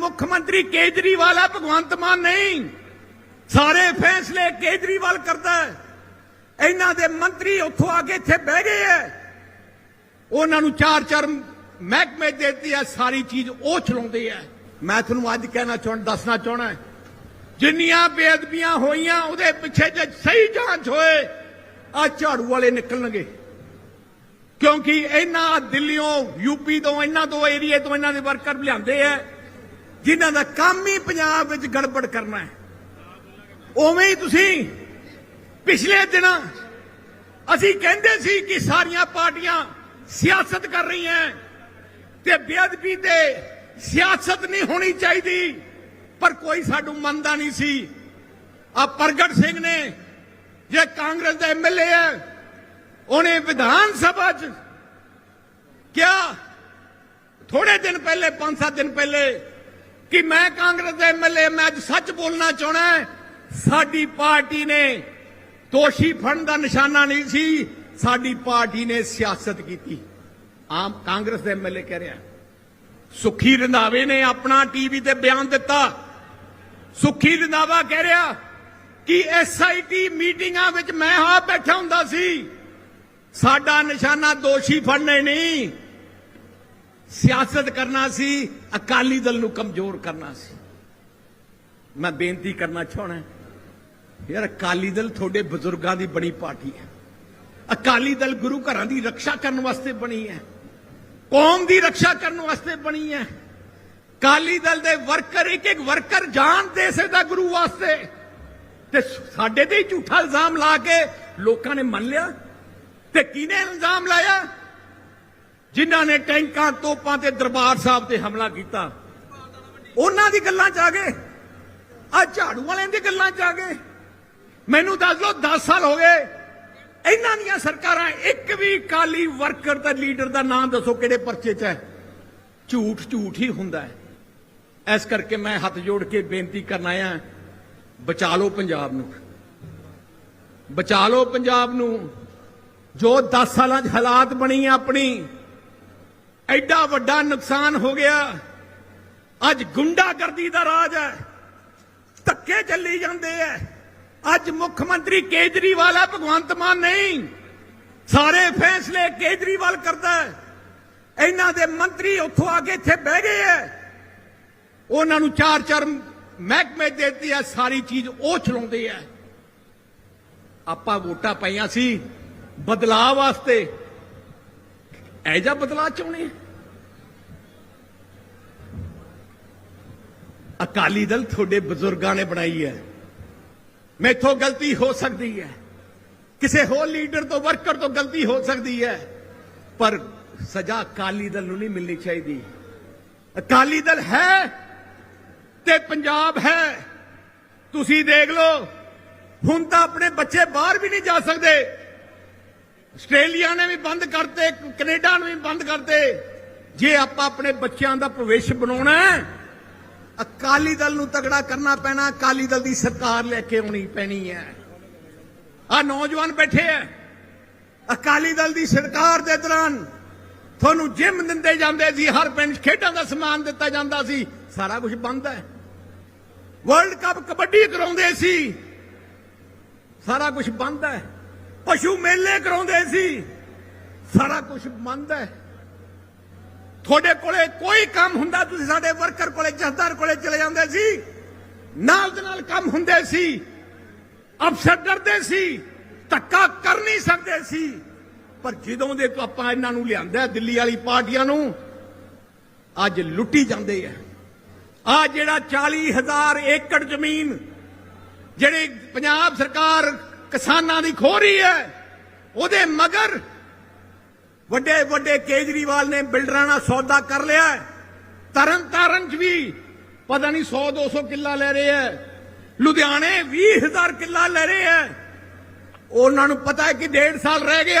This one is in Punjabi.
ਮੁੱਖ ਮੰਤਰੀ ਕੇਜਰੀਵਾਲ ਹੈ ਭਗਵੰਤ ਮਾਨ ਨਹੀਂ। ਸਾਰੇ ਫੈਸਲੇ ਕੇਜਰੀਵਾਲ ਕਰਦਾ ਹੈ। ਇਹਨਾਂ ਦੇ ਮੰਤਰੀ ਉੱਥੋਂ ਆ ਕੇ ਇੱਥੇ ਬਹਿ ਗਏ ਐ ਉਹਨਾਂ ਨੂੰ ਚਾਰ ਚਾਰ ਮਹਿਕਮੇ ਦੇ ਦਿੱਤੀ ਹੈ ਸਾਰੀ ਚੀਜ਼ ਉਹ ਚਲਾਉਂਦੇ ਐ ਮੈਂ ਤੁਹਾਨੂੰ ਅੱਜ ਕਹਿਣਾ ਚਾਹੁੰਦਾ ਦੱਸਣਾ ਚਾਹਣਾ ਜਿੰਨੀਆਂ ਬੇਅਦਬੀਆਂ ਹੋਈਆਂ, ਉਹਦੇ ਪਿੱਛੇ ਜੇ ਸਹੀ ਜਾਂਚ ਹੋਏ ਆ ਝਾੜੂ ਵਾਲੇ ਨਿਕਲਣਗੇ। ਕਿਉਂਕਿ ਇਹਨਾਂ ਦਿੱਲੀੋਂ, ਯੂਪੀ ਤੋਂ, ਇਹਨਾਂ ਤੋਂ ਏਰੀਏ ਤੋਂ ਇਹਨਾਂ ਦੇ ਵਰਕਰ ਲਿਆਂਦੇ ਐ ਜਿਨ੍ਹਾਂ ਦਾ ਕੰਮ ਹੀ ਪੰਜਾਬ ਵਿੱਚ ਗੜਬੜ ਕਰਨਾ ਹੈ। ਉਵੇਂ ਹੀ ਤੁਸੀਂ ਪਿਛਲੇ ਦਿਨਾਂ ਅਸੀਂ ਕਹਿੰਦੇ ਸੀ ਕਿ ਸਾਰੀਆਂ ਪਾਰਟੀਆਂ ਸਿਆਸਤ ਕਰ ਰਹੀਆਂ ਤੇ ਬੇਅਦਬੀ ਤੇ ਸਿਆਸਤ ਨਹੀਂ ਹੋਣੀ ਚਾਹੀਦੀ, ਪਰ ਕੋਈ ਸਾਡੂ ਮੰਨਦਾ ਨਹੀਂ ਸੀ। ਆ ਪ੍ਰਗਟ ਸਿੰਘ ਨੇ, ਜੇ ਕਾਂਗਰਸ ਦਾ ਐਮਐਲਏ ਹੈ, ਉਹਨੇ ਵਿਧਾਨ ਸਭਾ 'ਚ ਕਿਹਾ ਥੋੜੇ ਦਿਨ ਪਹਿਲੇ 5-7 ਦਿਨ ਪਹਿਲੇ ਕਿ ਮੈਂ ਕਾਂਗਰਸ ਦਾ ਐਮਐਲਏ ਮੈਂ ਅੱਜ ਸੱਚ ਬੋਲਣਾ ਚਾਹਣਾ ਸਾਡੀ ਪਾਰਟੀ ਨੇ ਦੋਸ਼ੀ ਫੜਨ ਦਾ ਨਿਸ਼ਾਨਾ ਨਹੀਂ ਸੀ, ਸਾਡੀ ਪਾਰਟੀ ਨੇ ਸਿਆਸਤ ਕੀਤੀ। ਆਮ ਕਾਂਗਰਸ ਦੇ ਐਮਐਲਏ ਕਹਿ ਰਿਹਾ ਸੁਖੀ ਰੰਧਾਵੇ ਨੇ ਆਪਣਾ ਟੀਵੀ ਤੇ ਬਿਆਨ ਦਿੱਤਾ। ਸੁਖੀ ਰੰਧਾਵਾ ਕਹਿ ਰਿਹਾ ਕਿ ਐਸਆਈਟੀ ਮੀਟਿੰਗਾਂ ਵਿੱਚ ਮੈਂ ਆ ਬੈਠਾ ਹੁੰਦਾ ਸੀ। ਸਾਡਾ ਨਿਸ਼ਾਨਾ ਦੋਸ਼ੀ ਫੜਨੇ ਨਹੀਂ। ਸਿਆਸਤ ਕਰਨਾ ਸੀ, ਅਕਾਲੀ ਦਲ ਨੂੰ ਕਮਜ਼ੋਰ ਕਰਨਾ ਸੀ। ਮੈਂ ਬੇਨਤੀ ਕਰਨਾ ਚਾਹਣਾ ਯਾਰ ਅਕਾਲੀ ਦਲ ਤੁਹਾਡੇ ਬਜ਼ੁਰਗਾਂ ਦੀ ਬਣੀ ਪਾਰਟੀ ਹੈ। ਅਕਾਲੀ ਦਲ ਗੁਰੂ ਘਰਾਂ ਦੀ ਰੱਖਿਆ ਕਰਨ ਵਾਸਤੇ ਬਣੀ ਹੈ। ਕੌਮ ਦੀ ਰੱਖਿਆ ਕਰਨ ਵਾਸਤੇ ਬਣੀ ਹੈ। ਅਕਾਲੀ ਦਲ ਦੇ ਵਰਕਰ, ਇੱਕ ਇੱਕ ਵਰਕਰ ਜਾਨ ਦੇ ਸਕਦਾ ਗੁਰੂ ਵਾਸਤੇ। ਤੇ ਸਾਡੇ ਤੇ ਹੀ ਝੂਠਾ ਇਲਜ਼ਾਮ ਲਾ ਕੇ ਲੋਕਾਂ ਨੇ ਮੰਨ ਲਿਆ। ਤੇ ਕਿਹਨੇ ਇਲਜ਼ਾਮ ਲਾਇਆ? ਜਿਨ੍ਹਾਂ ਨੇ ਟੈਂਕਾਂ, ਤੋਪਾਂ ਤੇ ਦਰਬਾਰ ਸਾਹਿਬ ਤੇ ਹਮਲਾ ਕੀਤਾ। ਉਹਨਾਂ ਦੀ ਗੱਲਾਂ ਚ ਆ ਗਏ। ਆ ਝਾੜੂ ਵਾਲਿਆਂ ਦੀ ਗੱਲਾਂ ਚ ਆ ਗਏ। ਮੈਨੂੰ ਦੱਸ ਲਓ 10 ਸਾਲ ਹੋ ਗਏ। ਇਹਨਾਂ ਦੀਆਂ ਸਰਕਾਰਾਂ ਇੱਕ ਵੀ ਕਾਲੀ ਵਰਕਰ ਤੇ ਲੀਡਰ ਦਾ ਨਾਮ ਦੱਸੋ ਕਿਹੜੇ ਪਰਚੇ 'ਚ ਹੈ? ਝੂਠ ਝੂਠ ਹੀ ਹੁੰਦਾ ਹੈ। ਇਸ ਕਰਕੇ ਮੈਂ ਹੱਥ ਜੋੜ ਕੇ ਬੇਨਤੀ ਕਰਨ ਆਇਆ ਬਚਾ ਲਓ ਪੰਜਾਬ ਨੂੰ। ਬਚਾ ਲਓ ਪੰਜਾਬ ਨੂੰ। ਜੋ 10 ਸਾਲਾਂ 'ਚ ਹਾਲਾਤ ਬਣੀ ਆਪਣੀ ਐਡਾ ਵੱਡਾ ਨੁਕਸਾਨ ਹੋ ਗਿਆ। ਅੱਜ ਗੁੰਡਾਗਰਦੀ ਦਾ ਰਾਜ ਹੈ। ਧੱਕੇ ਚੱਲੀ ਜਾਂਦੇ ਐ। ਅੱਜ ਮੁੱਖ ਮੰਤਰੀ ਕੇਜਰੀਵਾਲ ਹੈ ਭਗਵੰਤ ਮਾਨ ਨਹੀਂ। ਸਾਰੇ ਫੈਸਲੇ ਕੇਜਰੀਵਾਲ ਕਰਦਾ ਹੈ। ਇਹਨਾਂ ਦੇ ਮੰਤਰੀ ਉੱਥੋਂ ਆ ਕੇ ਇੱਥੇ ਬਹਿ ਗਏ ਐ। ਉਹਨਾਂ ਨੂੰ ਚਾਰ ਚਾਰ ਮਹਿਕਮੇ ਦੇ ਦਿੱਤੀ ਐ ਸਾਰੀ ਚੀਜ਼ ਉਹ ਚਲਾਉਂਦੇ ਐ। ਆਪਾਂ ਵੋਟਾਂ ਪਾਈਆਂ ਸੀ ਬਦਲਾਅ ਵਾਸਤੇ। ਐ ਜਾ ਬਦਲਾਅ ਚਾਹੁੰਦੇ ਅਕਾਲੀ ਦਲ ਤੁਹਾਡੇ ਬਜ਼ੁਰਗਾਂ ਨੇ ਬਣਾਈ ਹੈ। ਮੈਥੋਂ ਗਲਤੀ ਹੋ ਸਕਦੀ ਹੈ। ਕਿਸੇ ਹੋਰ ਲੀਡਰ ਤੋਂ, ਵਰਕਰ ਤੋਂ ਗਲਤੀ ਹੋ ਸਕਦੀ ਹੈ। ਪਰ ਸਜ਼ਾ ਅਕਾਲੀ ਦਲ ਨੂੰ ਨਹੀਂ ਮਿਲਣੀ ਚਾਹੀਦੀ। ਅਕਾਲੀ ਦਲ ਹੈ ਤੇ ਪੰਜਾਬ ਹੈ। ਤੁਸੀਂ ਦੇਖ ਲਓ, ਹੁਣ ਤਾਂ ਆਪਣੇ ਬੱਚੇ ਬਾਹਰ ਵੀ ਨਹੀਂ ਜਾ ਸਕਦੇ। ਆਸਟ੍ਰੇਲੀਆ ਨੇ ਵੀ ਬੰਦ ਕਰਤੇ, ਕੈਨੇਡਾ ਨੇ ਵੀ ਬੰਦ ਕਰਤੇ। ਜੇ ਆਪਾਂ ਆਪਣੇ ਬੱਚਿਆਂ ਦਾ ਭਵਿੱਖ ਬਣਾਉਣਾ ਹੈ ਅਕਾਲੀ ਦਲ ਨੂੰ ਤਗੜਾ ਕਰਨਾ ਪੈਣਾ, ਅਕਾਲੀ ਦਲ ਦੀ ਸਰਕਾਰ ਲੈ ਕੇ ਆਉਣੀ ਪੈਣੀ ਹੈ। ਆ ਨੌਜਵਾਨ ਬੈਠੇ ਐ ਅਕਾਲੀ ਦਲ ਦੀ ਸਰਕਾਰ ਦੇ ਦੌਰਾਨ ਤੁਹਾਨੂੰ ਜਿਮ ਦਿੰਦੇ ਜਾਂਦੇ ਸੀ, ਹਰ ਪਿੰਡ ਖੇਡਾਂ ਦਾ ਸਮਾਨ ਦਿੱਤਾ ਜਾਂਦਾ ਸੀ, ਸਾਰਾ ਕੁਝ ਬੰਦ ਹੈ। ਵਰਲਡ ਕੱਪ ਕਬੱਡੀ ਕਰਾਉਂਦੇ ਸੀ, ਸਾਰਾ ਕੁਝ ਬੰਦ ਹੈ। ਪਸ਼ੂ ਮੇਲੇ ਕਰਾਉਂਦੇ ਸੀ, ਸਾਰਾ ਕੁਝ ਬੰਦ ਹੈ। ਤੁਹਾਡੇ ਕੋਲੇ ਕੋਈ ਕੰਮ ਹੁੰਦਾ, ਤੁਸੀਂ ਸਾਡੇ ਵਰਕਰ ਕੋਲੇ ਜਥੇਦਾਰ ਕੋਲੇ ਚਲੇ ਜਾਂਦੇ ਸੀ। ਨਾਲ ਦੇ ਨਾਲ ਕੰਮ ਹੁੰਦੇ ਸੀ। ਅਫਸਰ ਡਰਦੇ ਸੀ। ਧੱਕਾ ਕਰ ਨਹੀਂ ਸਕਦੇ ਸੀ। ਪਰ ਜਦੋਂ ਦੇ ਆਪਾਂ ਇਹਨਾਂ ਨੂੰ ਲਿਆਂਦਾ, ਦਿੱਲੀ ਵਾਲੀ ਪਾਰਟੀਆਂ ਨੂੰ, ਅੱਜ ਲੁੱਟੀ ਜਾਂਦੇ ਆ। ਆ ਜਿਹੜਾ 40000 ਏਕੜ ਜ਼ਮੀਨ, ਜਿਹੜੀ ਪੰਜਾਬ ਸਰਕਾਰ ਕਿਸਾਨਾਂ ਦੀ ਖੋ ਰਹੀ ਹੈ, ਉਹਦੇ ਮਗਰ ਵੱਡੇ ਵੱਡੇ ਕੇਜਰੀਵਾਲ ਨੇ ਬਿਲਡਰਾਂ ਨਾਲ ਸੌਦਾ ਕਰ ਲਿਆ ਤਰਨ ਤਾਰਨ ਚ ਵੀ ਪਤਾ ਨਹੀਂ 100 200 ਕਿੱਲਾ ਲੈ ਰਹੇ ਐ ਲੁਧਿਆਣੇ 20000 ਕਿੱਲਾ ਲੈ ਰਹੇ ਐ ਉਹਨਾਂ ਨੂੰ ਪਤਾ ਹੈ ਕਿ ਡੇਢ ਸਾਲ ਰਹਿ ਗਏ